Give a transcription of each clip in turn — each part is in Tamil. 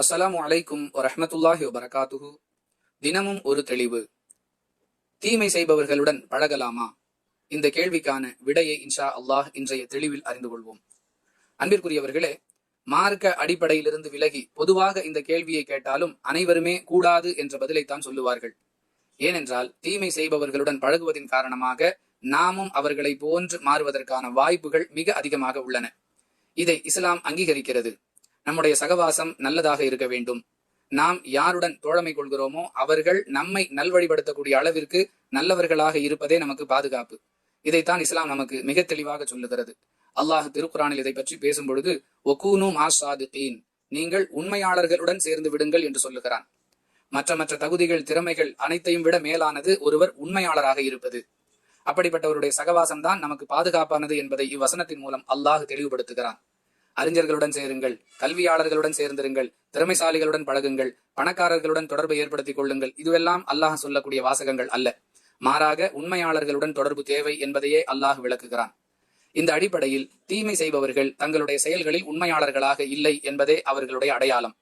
அஸ்ஸலாமு அலைக்கும் வரஹ்மத்துல்லாஹி வபரகாத்துஹு. தினமும் ஒரு தெளிவு. தீமை செய்பவர்களுடன் பழகலாமா? இந்த கேள்விக்கான விடையை இன்ஷா அல்லாஹ் இன்றைய தெளிவில் அறிந்து கொள்வோம். அன்பிற்குரியவர்களே மார்க்க அடிப்படையிலிருந்து விலகி பொதுவாக இந்த கேள்வியை கேட்டாலும் அனைவருமே கூடாது என்ற பதிலைத்தான் சொல்லுவார்கள். ஏனென்றால் தீமை செய்பவர்களுடன் பழகுவதின் காரணமாக நாமும் அவர்களை போன்று மாறுவதற்கான வாய்ப்புகள் மிக அதிகமாக உள்ளன. இதை இஸ்லாம் அங்கீகரிக்கிறது. நம்முடைய சகவாசம் நல்லதாக இருக்க வேண்டும். நாம் யாருடன் தோழமை கொள்கிறோமோ அவர்கள் நம்மை நல்வழிபடுத்தக்கூடிய அளவிற்கு நல்லவர்களாக இருப்பதே நமக்கு பாதுகாப்பு. இதைத்தான் இஸ்லாம் நமக்கு மிக தெளிவாக சொல்லுகிறது. அல்லாஹ் திருக்குறானில் இதை பற்றி பேசும் பொழுது ஒகூனு மாசாதுகீன் நீங்கள் உண்மையாளர்களுடன் சேர்ந்து விடுங்கள் என்று சொல்லுகிறான். மற்ற மற்ற தகுதிகள் திறமைகள் அனைத்தையும் விட மேலானது ஒருவர் உண்மையாளராக இருப்பது. அப்படிப்பட்டவருடைய சகவாசம் தான் நமக்கு பாதுகாப்பானது என்பதை இவ்வசனத்தின் மூலம் அல்லாஹ் தெளிவுபடுத்துகிறான். அறிஞர்களுடன் சேருங்கள் கல்வியாளர்களுடன் சேர்ந்திருங்கள் திறமைசாலிகளுடன் பழகுங்கள் பணக்காரர்களுடன் தொடர்பை ஏற்படுத்திக் கொள்ளுங்கள். இதுவெல்லாம் அல்லாஹ் சொல்லக்கூடிய வாசகங்கள் அல்ல. மாறாக உண்மையாளர்களுடன் தொடர்பு தேவை என்பதையே அல்லாஹ் விளக்குகிறான். இந்த அடிப்படையில் தீமை செய்பவர்கள் தங்களுடைய செயல்களில் உண்மையாளர்களாக இல்லை என்பதே அவர்களுடைய அடையாளம்.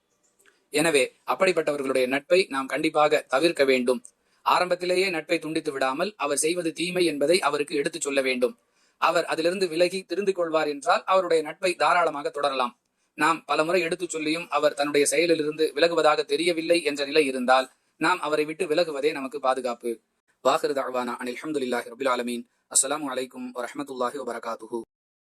எனவே அப்படிப்பட்டவர்களுடைய நட்பை நாம் கண்டிப்பாக தவிர்க்க வேண்டும். ஆரம்பத்திலேயே நட்பை துண்டித்து விடாமல் அவர் செய்வது தீமை என்பதை அவருக்கு எடுத்துச் சொல்ல வேண்டும். அவர் அதிலிருந்து விலகி திருந்து கொள்வார் என்றால் அவருடைய நட்பை தாராளமாக தொடரலாம். நாம் பலமுறை எடுத்துச் சொல்லியும் அவர் தன்னுடைய செயலிலிருந்து விலகுவதாக தெரியவில்லை என்ற நிலை இருந்தால் நாம் அவரை விட்டு விலகுவதே நமக்கு பாதுகாப்பு. வாஹிரு தாழ்வானா அனில் அஹமதுல்லாஹி ரபுல் ஆலமீன். அஸ்லாம் வலைக்கும் வரமத்துல்லாஹி வபரகாத்துஹு.